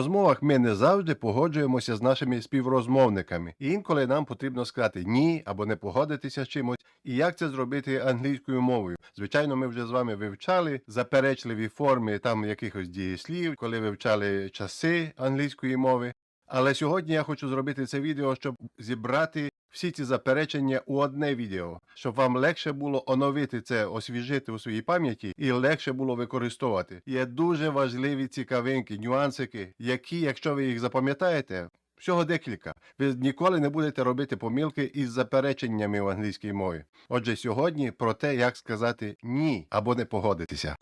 розмовах ми не завжди погоджуємося з нашими співрозмовниками. І інколи нам потрібно сказати ні або не погодитися з чимось. І як це зробити англійською мовою? Звичайно, ми вже з вами вивчали заперечливі форми там якихось дієслів, коли вивчали часи англійської мови. Але сьогодні я хочу зробити це відео, щоб зібрати всі ці заперечення у одне відео, щоб вам легше було оновити це, освіжити у своїй пам'яті і легше було використовувати. Є дуже важливі цікавинки, нюансики, які, якщо ви їх запам'ятаєте, всього декілька. Ви ніколи не будете робити помилки із запереченнями в англійській мові. Отже, сьогодні про те, як сказати ні або не погодитися.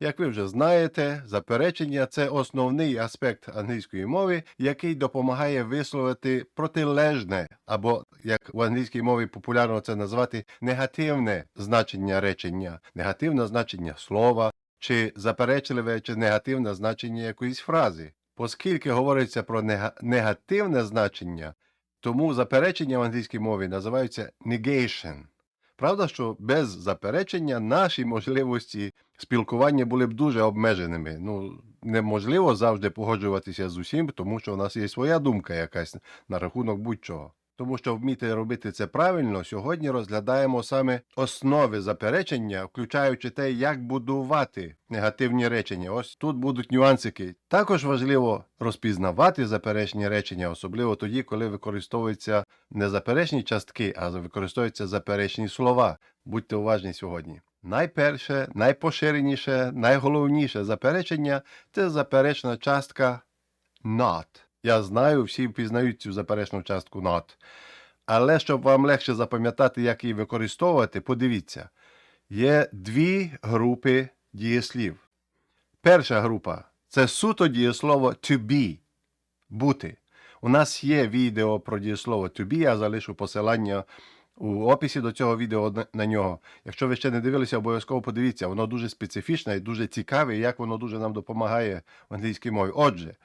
Як ви вже знаєте, заперечення це основний аспект англійської мови, який допомагає висловити протилежне, або як в англійській мові популярно це назвати негативне значення речення, негативне значення слова, чи заперечливе чи негативне значення якоїсь фрази. Оскільки говориться про негативне значення, тому заперечення в англійській мові називаються negation. Правда, що без заперечення наші можливості спілкування були б дуже обмеженими. Ну, неможливо завжди погоджуватися з усім, тому що в нас є своя думка якась на рахунок будь-чого. Тому що вміти робити це правильно, сьогодні розглядаємо саме основи заперечення, включаючи те, як будувати негативні речення. Ось тут будуть нюансики. Також важливо розпізнавати заперечні речення, особливо тоді, коли використовуються не заперечні частки, а використовуються заперечні слова. Будьте уважні сьогодні. Найперше, найпоширеніше, найголовніше заперечення це заперечна частка not. Я знаю, всі впізнають цю заперечну частку not. Але щоб вам легше запам'ятати, як її використовувати, подивіться. Є дві групи дієслів. Перша група це суто дієслово to be бути. У нас є відео про дієслово to be, я залишу посилання у описі до цього відео на- нього. Якщо ви ще не дивилися, обов'язково подивіться. Воно дуже специфічне і дуже цікаве, і як воно дуже нам допомагає в англійській мові. Отже,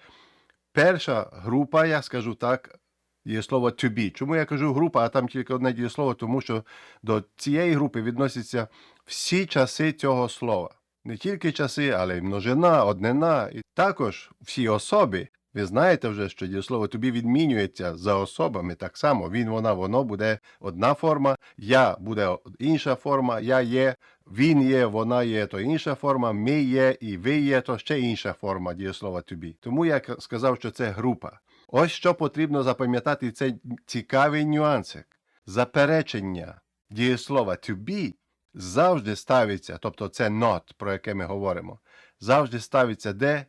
перша група, я скажу так, дієслово to be. Чому я кажу група, а там тільки одне дієслово? Тому що до цієї групи відносяться всі часи цього слова. Не тільки часи, але й множина, однина, і також всі особи. Ви знаєте вже, що дієслово тобі відмінюється за особами так само. Він, вона, воно буде одна форма, я буде інша форма, я є, він є, вона є, то інша форма, ми є і ви є, то ще інша форма дієслова тобі. Тому я сказав, що це група. Ось що потрібно запам'ятати цей цікавий нюансик. Заперечення дієслова be завжди ставиться, тобто це not, про яке ми говоримо, завжди ставиться де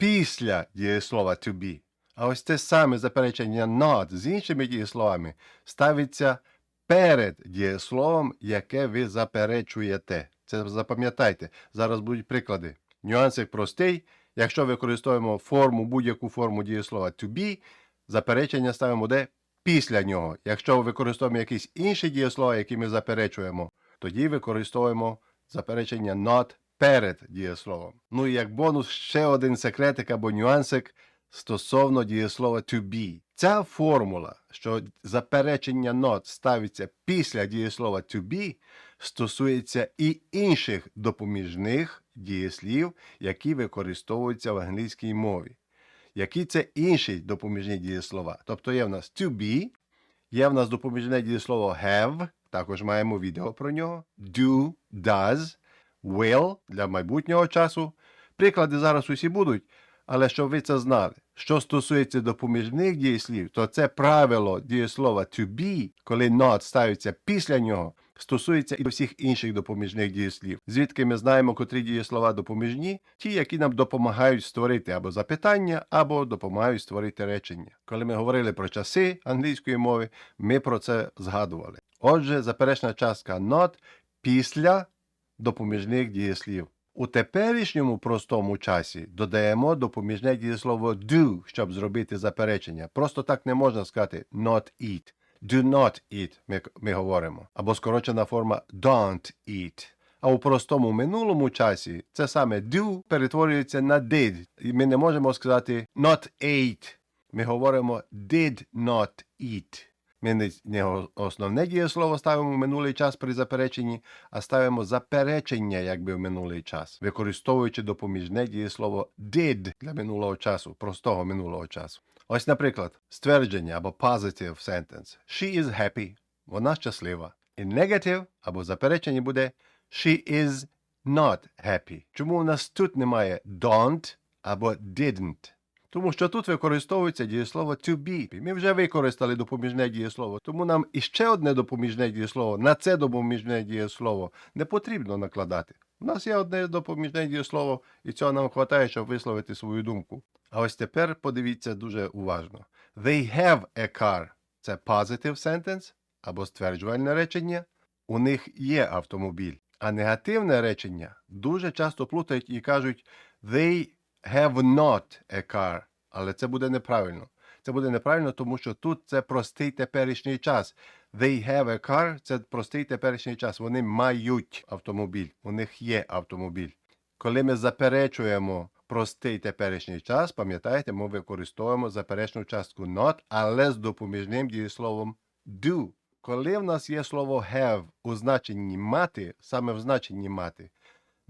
після дієслова to be. А ось те саме заперечення not з іншими дієсловами ставиться перед дієсловом, яке ви заперечуєте. Це запам'ятайте. Зараз будуть приклади. Нюансик простий. Якщо використовуємо форму, будь-яку форму дієслова to be, заперечення ставимо де після нього. Якщо використовуємо якісь інші дієслова, які ми заперечуємо, тоді використовуємо заперечення not перед дієсловом. Ну і як бонус ще один секретик або нюансик стосовно дієслова to be. Ця формула, що заперечення not ставиться після дієслова to be, стосується і інших допоміжних дієслів, які використовуються в англійській мові. Які це інші допоміжні дієслова? Тобто є в нас to be, є в нас допоміжне дієслово have, також маємо відео про нього, do, does, will для майбутнього часу. Приклади зараз усі будуть, але щоб ви це знали. Що стосується допоміжних дієслів, то це правило дієслова to be, коли not ставиться після нього, стосується і всіх інших допоміжних дієслів. Звідки ми знаємо, котрі дієслова допоміжні, ті, які нам допомагають створити або запитання, або допомагають створити речення. Коли ми говорили про часи англійської мови, ми про це згадували. Отже, заперечна частка not після допоміжних дієслів. У теперішньому простому часі додаємо допоміжне дієслово do, щоб зробити заперечення. Просто так не можна сказати not eat. Do not eat, ми, ми говоримо. Або скорочена форма don't eat. А у простому минулому часі це саме do перетворюється на did. І ми не можемо сказати not ate. Ми говоримо did not eat. Ми не, основне дієслово ставимо в минулий час при запереченні, а ставимо заперечення якби в минулий час, використовуючи допоміжне дієслово did для минулого часу, простого минулого часу. Ось, наприклад, ствердження або positive sentence. She is happy. Вона щаслива. І negative або заперечення буде she is not happy. Чому у нас тут немає don't або didn't? Тому що тут використовується дієслово to be. Ми вже використали допоміжне дієслово, тому нам іще одне допоміжне дієслово на це допоміжне дієслово не потрібно накладати. У нас є одне допоміжне дієслово, і цього нам вистачає, щоб висловити свою думку. А ось тепер подивіться дуже уважно. They have a car. Це positive sentence або стверджувальне речення. У них є автомобіль. А негативне речення дуже часто плутають і кажуть they have not a car. Але це буде неправильно. Це буде неправильно, тому що тут це простий теперішній час. They have a car – це простий теперішній час. Вони мають автомобіль. У них є автомобіль. Коли ми заперечуємо простий теперішній час, пам'ятаєте, ми використовуємо заперечну частку not, але з допоміжним дієсловом do. Коли в нас є слово have у значенні мати, саме в значенні мати,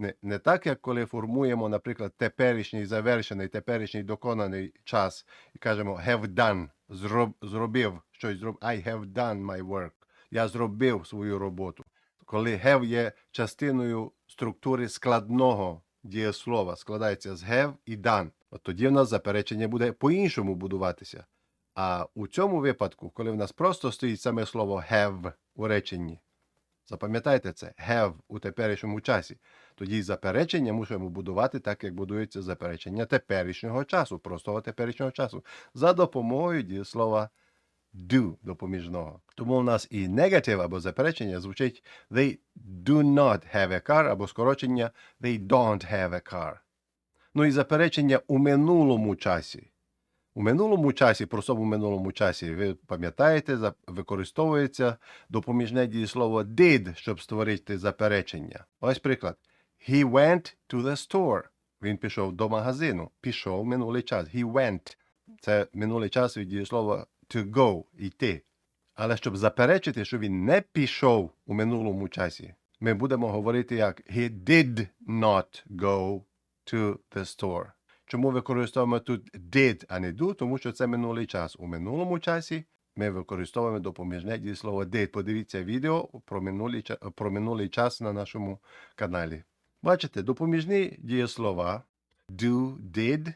не, не так, як коли формуємо, наприклад, теперішній завершений, теперішній доконаний час і кажемо have done, зроб, зробив щось, зроб, I have done my work. Я зробив свою роботу. Коли have є частиною структури складного дієслова, складається з have і done, от тоді в нас заперечення буде по-іншому будуватися. А у цьому випадку, коли в нас просто стоїть саме слово have у реченні, запам'ятайте це have у теперішньому часі, тоді заперечення мусимо будувати так, як будується заперечення теперішнього часу, простого теперішнього часу, за допомогою дієслова do допоміжного. Тому у нас і негатив або заперечення звучить they do not have a car або скорочення they don't have a car. Ну і заперечення у минулому часі. У минулому часі, простому минулому часі, ви пам'ятаєте, використовується допоміжне дієслово did, щоб створити заперечення. Ось приклад. He went to the store. Він пішов до магазину. Пішов минулий час. He went. Це минулий час від дієслова to go йти. Але щоб заперечити, що він не пішов у минулому часі, ми будемо говорити як he did not go to the store. Чому використовуємо тут did, а не do? Тому що це минулий час. У минулому часі ми використовуємо допоміжне дієслово did. Подивіться відео про минулий, про минулий час на нашому каналі. Бачите, допоміжні дієслова do, did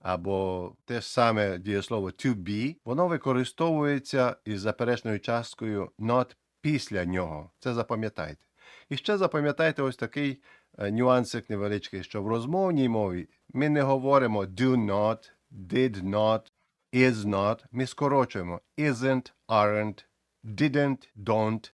або те саме дієслово to be, воно використовується із заперечною часткою not після нього. Це запам'ятайте. І ще запам'ятайте ось такий е, нюансик невеличкий, що в розмовній мові ми не говоримо do not, did not, is not. Ми скорочуємо isn't, aren't, didn't, don't.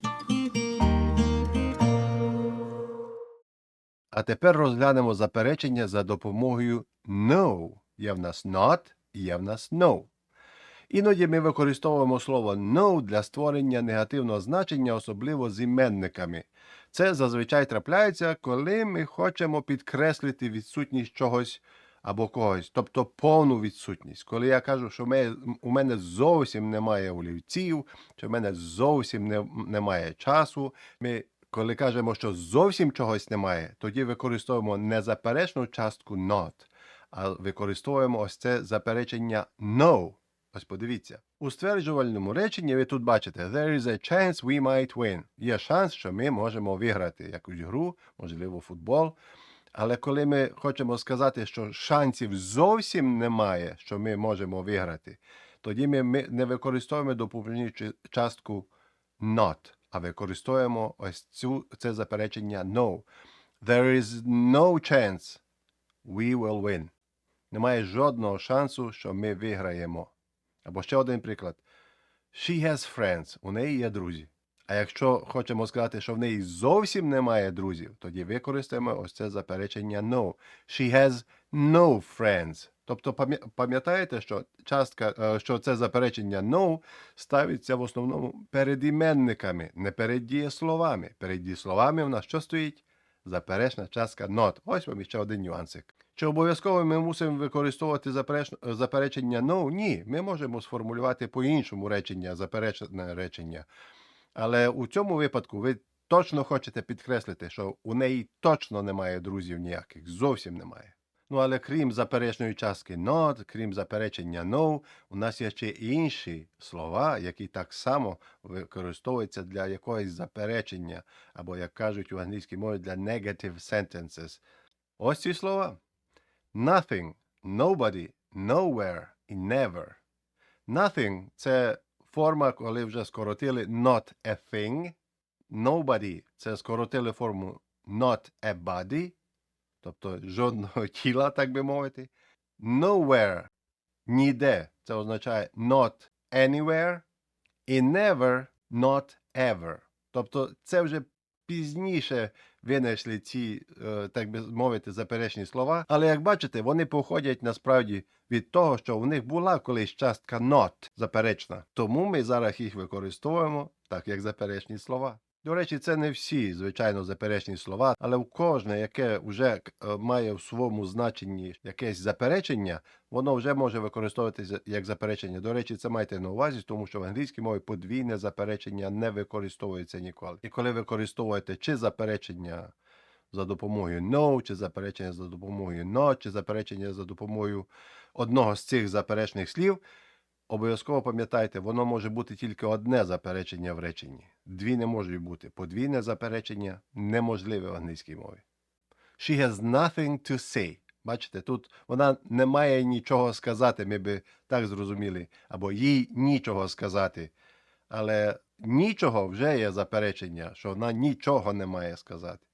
А тепер розглянемо заперечення за допомогою no. Є в нас not, є в нас no. Іноді ми використовуємо слово no для створення негативного значення, особливо з іменниками. Це зазвичай трапляється, коли ми хочемо підкреслити відсутність чогось або когось, тобто повну відсутність. Коли я кажу, що у мене зовсім немає олівців, чи в мене зовсім немає часу, ми коли кажемо, що зовсім чогось немає, тоді використовуємо не заперечну частку not, а використовуємо ось це заперечення no. Ось подивіться. У стверджувальному реченні ви тут бачите There is a chance we might win. Є шанс, що ми можемо виграти якусь гру, можливо, футбол. Але коли ми хочемо сказати, що шансів зовсім немає, що ми можемо виграти, тоді ми, не використовуємо допоміжну частку not, а використовуємо ось цю це заперечення no. There is no chance we will win. Немає жодного шансу, що ми виграємо. Або ще один приклад. She has friends. У неї є друзі. А якщо хочемо сказати, що в неї зовсім немає друзів, тоді використаємо ось це заперечення no. She has no friends. Тобто пам'ятаєте, що частка, е, що це заперечення no ставиться в основному перед іменниками, не перед дієсловами. Перед дієсловами в нас що стоїть? Заперечна частка not. Ось вам ще один нюансик. Чи обов'язково ми мусимо використовувати запереч- заперечення no? Ні, ми можемо сформулювати по-іншому речення, заперечне речення. Але у цьому випадку ви точно хочете підкреслити, що у неї точно немає друзів ніяких, зовсім немає. Ну, але крім заперечної частки not, крім заперечення no, у нас є ще і інші слова, які так само використовуються для якогось заперечення, або, як кажуть у англійській мові, для negative sentences. Ось ці слова. Nothing, nobody, nowhere і never. Nothing – це форма, коли вже скоротили not a thing. Nobody – це скоротили форму not a body, тобто жодного тіла, так би мовити. Nowhere – ніде. Це означає not anywhere. І never – not ever. Тобто це вже пізніше винайшли ці, е, так би мовити, заперечні слова. Але як бачите, вони походять насправді від того, що у них була колись частка not заперечна. Тому ми зараз їх використовуємо так, як заперечні слова. До речі, це не всі, звичайно, заперечні слова, але в кожне, яке вже е, має в своєму значенні якесь заперечення, воно вже може використовуватися як заперечення. До речі, це майте на увазі, тому що в англійській мові подвійне заперечення не використовується ніколи. І коли використовуєте чи заперечення за допомогою no, чи заперечення за допомогою not, чи заперечення за допомогою одного з цих заперечних слів, обов'язково пам'ятайте, воно може бути тільки одне заперечення в реченні. Дві не можуть бути. Подвійне заперечення неможливе в англійській мові. She has nothing to say. Бачите, тут вона не має нічого сказати, ми би так зрозуміли, або їй нічого сказати. Але нічого вже є заперечення, що вона нічого не має сказати.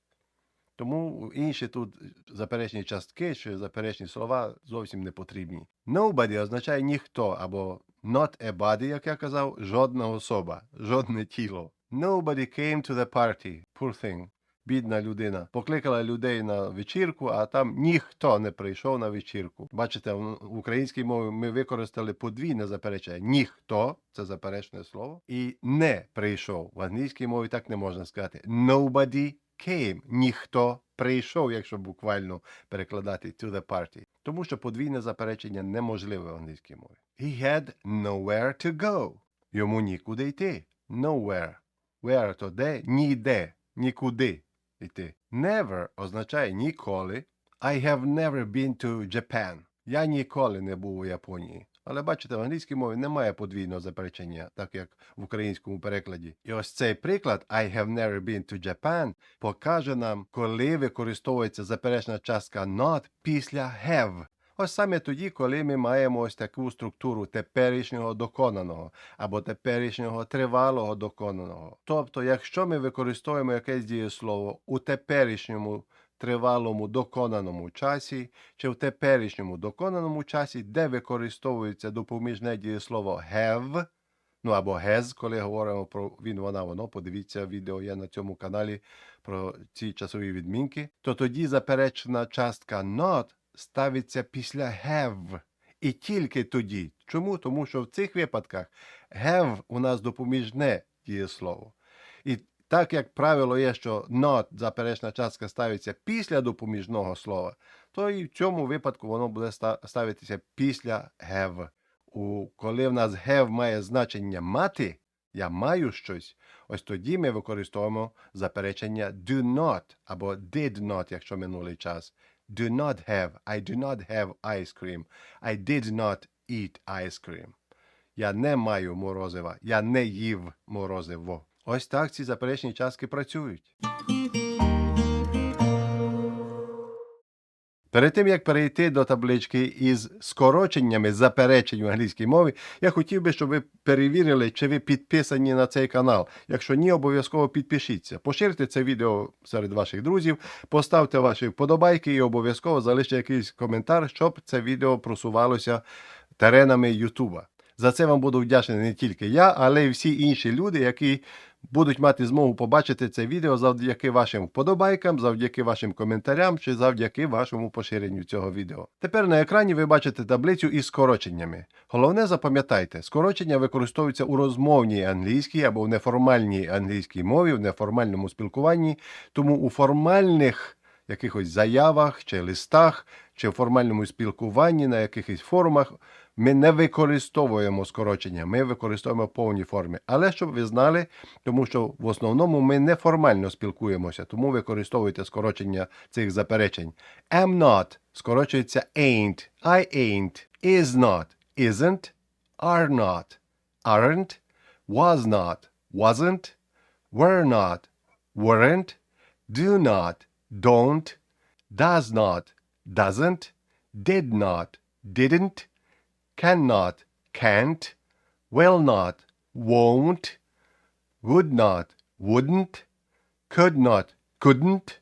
Тому інші тут заперечні частки чи заперечні слова зовсім не потрібні. Nobody означає ніхто або not a body, як я казав, жодна особа, жодне тіло. Nobody came to the party. Poor thing. Бідна людина. Покликала людей на вечірку, а там ніхто не прийшов на вечірку. Бачите, в українській мові ми використали подвійне заперечення. Ніхто це заперечне слово, і не прийшов. В англійській мові так не можна сказати. Nobody came. Ніхто прийшов, якщо буквально перекладати to the party. Тому що подвійне заперечення неможливе в англійській мові. He had nowhere to go. Йому нікуди йти. Nowhere. Where то де? Ніде. Нікуди йти. Never означає ніколи. I have never been to Japan. Я ніколи не був у Японії. Але бачите, в англійській мові немає подвійного заперечення, так як в українському перекладі. І ось цей приклад I have never been to Japan покаже нам, коли використовується заперечна частка not після have. Ось саме тоді, коли ми маємо ось таку структуру теперішнього доконаного або теперішнього тривалого доконаного. Тобто, якщо ми використовуємо якесь дієслово у теперішньому тривалому доконаному часі, чи в теперішньому доконаному часі, де використовується допоміжне дієслово have, ну або has, коли говоримо про він, вона, воно, подивіться, відео є на цьому каналі про ці часові відмінки, то тоді заперечена частка not ставиться після have. І тільки тоді. Чому? Тому що в цих випадках have у нас допоміжне дієслово. І так як правило є, що not заперечна частка ставиться після допоміжного слова, то і в цьому випадку воно буде ставитися після have. У, коли в нас have має значення мати, я маю щось, ось тоді ми використовуємо заперечення do not або did not, якщо минулий час. Do not have. I do not have ice cream. I did not eat ice cream. Я не маю морозива. Я не їв морозиво. Ось так ці заперечні частки працюють. Перед тим як перейти до таблички із скороченнями заперечень в англійській мові, я хотів би, щоб ви перевірили, чи ви підписані на цей канал. Якщо ні, обов'язково підпишіться. Поширте це відео серед ваших друзів, поставте ваші вподобайки і обов'язково залиште якийсь коментар, щоб це відео просувалося теренами Ютуба. За це вам буду вдячний не тільки я, але й всі інші люди, які будуть мати змогу побачити це відео завдяки вашим вподобайкам, завдяки вашим коментарям чи завдяки вашому поширенню цього відео. Тепер на екрані ви бачите таблицю із скороченнями. Головне запам'ятайте, скорочення використовуються у розмовній англійській або в неформальній англійській мові, в неформальному спілкуванні, тому у формальних якихось заявах чи листах, чи в формальному спілкуванні на якихось форумах. Ми не використовуємо скорочення, ми використовуємо повні форми. Але щоб ви знали, тому що в основному ми неформально спілкуємося, тому використовуйте скорочення цих заперечень. Am not скорочується ain't, I ain't, is not, isn't, are not, aren't, was not, wasn't, were not, weren't, do not, don't, does not, doesn't, did not, didn't, cannot, can't, will not, won't, would not, wouldn't, could not, couldn't,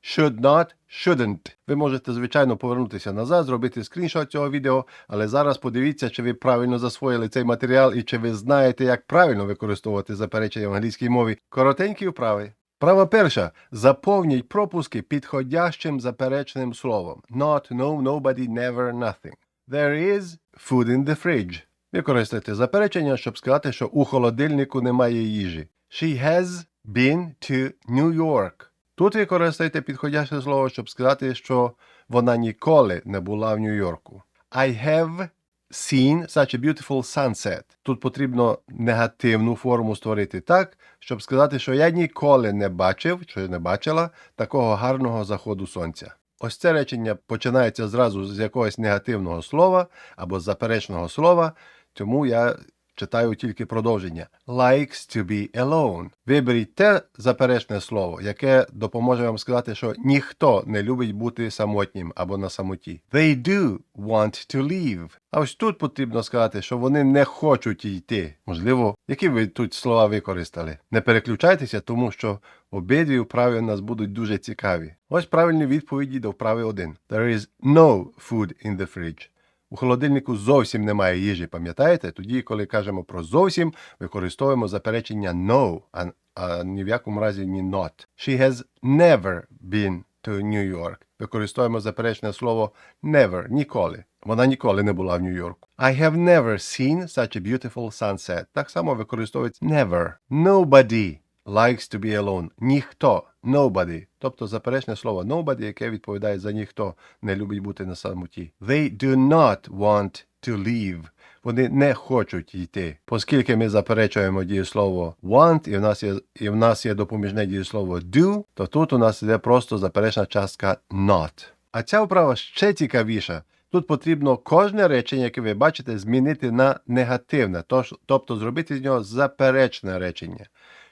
should not, shouldn't. Ви можете, звичайно, повернутися назад, зробити скріншот цього відео, але зараз подивіться, чи ви правильно засвоїли цей матеріал і чи ви знаєте, як правильно використовувати заперечення в англійській мові. Коротенькі вправи. Права перша. Заповніть пропуски підходящим заперечним словом. Not, no, nobody, never, nothing. There is food in the fridge. Використайте заперечення, щоб сказати, що у холодильнику немає їжі. She has been to New York. Тут використайте підходяще слово, щоб сказати, що вона ніколи не була в Нью-Йорку. I have seen such a beautiful sunset. Тут потрібно негативну форму створити так, щоб сказати, що я ніколи не бачив, що не бачила такого гарного заходу сонця. Ось це речення починається зразу з якогось негативного слова або заперечного слова, тому я читаю тільки продовження. Likes to be alone. Виберіть те заперечне слово, яке допоможе вам сказати, що ніхто не любить бути самотнім або на самоті. They do want to leave. А ось тут потрібно сказати, що вони не хочуть йти. Можливо, які ви тут слова використали. Не переключайтеся, тому що обидві вправи у нас будуть дуже цікаві. Ось правильні відповіді до вправи 1. There is no food in the fridge. У холодильнику зовсім немає їжі, пам'ятаєте? Тоді, коли кажемо про зовсім, використовуємо заперечення no, а, а ні в якому разі ні not. She has never been to New York. Використовуємо заперечне слово never, ніколи. Вона ніколи не була в Нью-Йорку. I have never seen such a beautiful sunset. Так само використовується never. Nobody likes to be alone. Ніхто. Nobody. Тобто заперечне слово nobody, яке відповідає за ніхто, не любить бути на самоті. They do not want to leave. Вони не хочуть йти. Оскільки ми заперечуємо дієслово want, і в нас є, і в нас є допоміжне дієслово do, то тут у нас йде просто заперечна частка not. А ця вправа ще цікавіша. Тут потрібно кожне речення, яке ви бачите, змінити на негативне, тобто зробити з нього заперечне речення.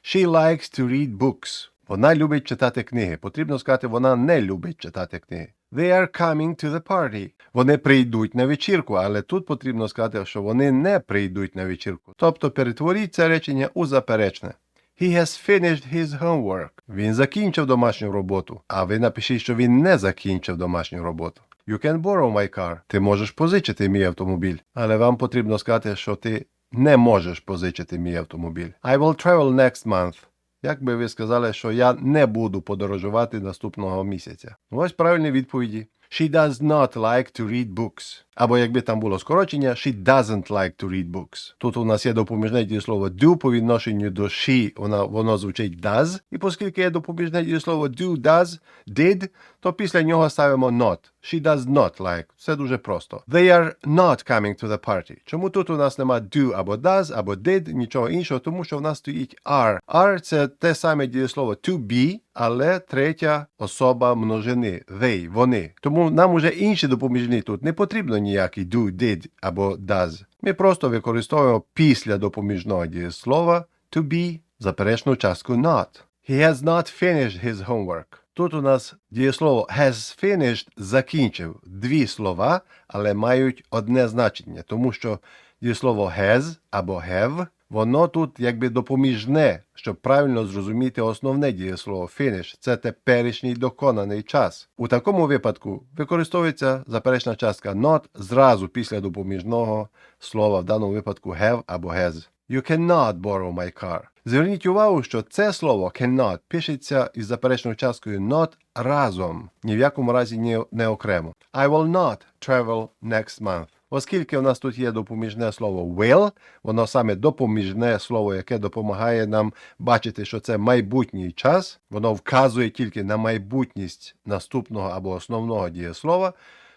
She likes to read books. Вона любить читати книги. Потрібно сказати, вона не любить читати книги. They are coming to the party. Вони прийдуть на вечірку, але тут потрібно сказати, що вони не прийдуть на вечірку. Тобто перетворіть це речення у заперечне. He has finished his homework. Він закінчив домашню роботу. А ви напишіть, що він не закінчив домашню роботу. You can borrow my car. Ти можеш позичити мій автомобіль. Але вам потрібно сказати, що ти не можеш позичити мій автомобіль. I will travel next month. Як би ви сказали, що я не буду подорожувати наступного місяця? Ось правильні відповіді. She does not like to read books. Або якби там було скорочення, she doesn't like to read books. Тут у нас є допоміжне дієслово do по відношенню до she, воно, воно звучить does. І оскільки є допоміжне дієслово do, does, did, то після нього ставимо not. She does not like. Все дуже просто. They are not coming to the party. Чому тут у нас нема do або does, або did, нічого іншого, тому що в нас стоїть are. Are – це те саме дієслово to be, але третя особа множини. They, вони. Тому нам уже інші допоміжні тут не потрібно ніякий do, did або does. Ми просто використовуємо після допоміжного дієслова to be заперечну частку not. He has not finished his homework. Тут у нас дієслово has finished закінчив дві слова, але мають одне значення, тому що дієслово has або have, воно тут якби допоміжне, щоб правильно зрозуміти основне дієслово finish. Це теперішній доконаний час. У такому випадку використовується заперечна частка not зразу після допоміжного слова, в даному випадку have або has. You cannot borrow my car. Зверніть увагу, що це слово cannot пишеться із заперечною часткою not разом, ні в якому разі не окремо. I will not travel next month. Оскільки в нас тут є допоміжне слово will, воно саме допоміжне слово, яке допомагає нам бачити, що це майбутній час, воно вказує тільки на майбутність наступного або основного дієслова,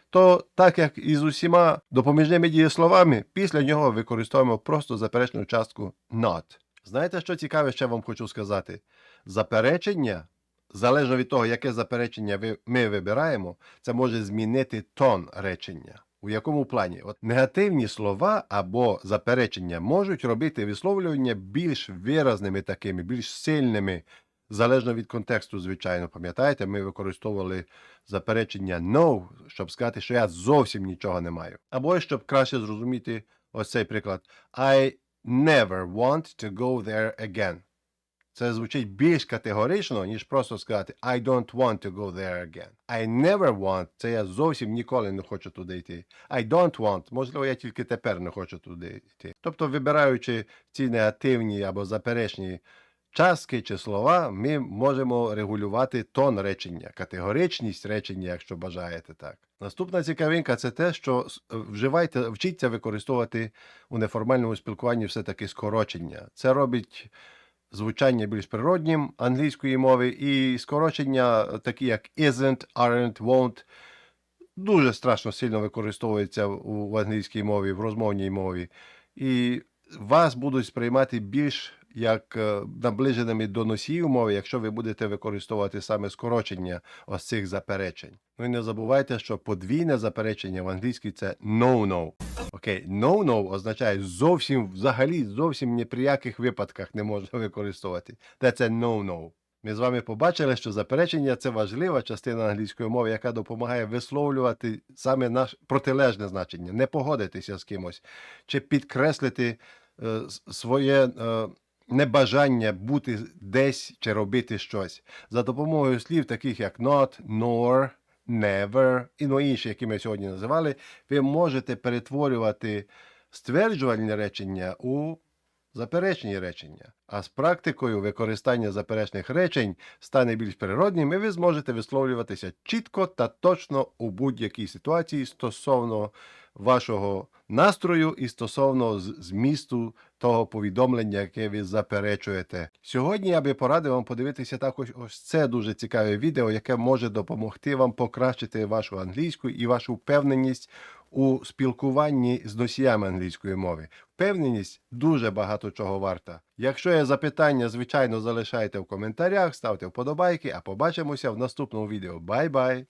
то так як і з усіма допоміжними дієсловами, після нього використовуємо просто заперечну частку not. Знаєте, що цікаве, ще вам хочу сказати? Заперечення, залежно від того, яке заперечення ми вибираємо, це може змінити тон речення. У якому плані? От негативні слова або заперечення можуть робити висловлювання більш виразними такими, більш сильними, залежно від контексту, звичайно. Пам'ятаєте, ми використовували заперечення no, щоб сказати, що я зовсім нічого не маю. Або щоб краще зрозуміти ось цей приклад. I never want to go there again. Це звучить більш категорично, ніж просто сказати I don't want to go there again. I never want – це я зовсім ніколи не хочу туди йти. I don't want – можливо, я тільки тепер не хочу туди йти. Тобто, вибираючи ці негативні або заперечні частки чи слова, ми можемо регулювати тон речення, категоричність речення, якщо бажаєте так. Наступна цікавинка це те, що вживайте, вчіться використовувати у неформальному спілкуванні все-таки скорочення. Це робить звучання більш природнім англійської мови, і скорочення, такі як isn't, aren't, won't, дуже страшно сильно використовується в англійській мові, в розмовній мові. І вас будуть сприймати більш як е, наближеними до носіїв мови, якщо ви будете використовувати саме скорочення ось цих заперечень. Ну і не забувайте, що подвійне заперечення в англійській це no-no. Окей, no-no означає зовсім, взагалі, зовсім ні при яких випадках не можна використовувати. Це no-no. Ми з вами побачили, що заперечення це важлива частина англійської мови, яка допомагає висловлювати саме наш протилежне значення, не погодитися з кимось, чи підкреслити е, своє е, небажання бути десь чи робити щось. За допомогою слів, таких як not, nor, never і ну, інші, які ми сьогодні називали, ви можете перетворювати стверджувальні речення у заперечні речення. А з практикою використання заперечних речень стане більш природнім, і ви зможете висловлюватися чітко та точно у будь-якій ситуації стосовно вашого настрою і стосовно змісту того повідомлення, яке ви заперечуєте. Сьогодні я би порадив вам подивитися також ось це дуже цікаве відео, яке може допомогти вам покращити вашу англійську і вашу впевненість у спілкуванні з носіями англійської мови. Впевненість дуже багато чого варта. Якщо є запитання, звичайно, залишайте в коментарях, ставте вподобайки, а побачимося в наступному відео. Бай-бай!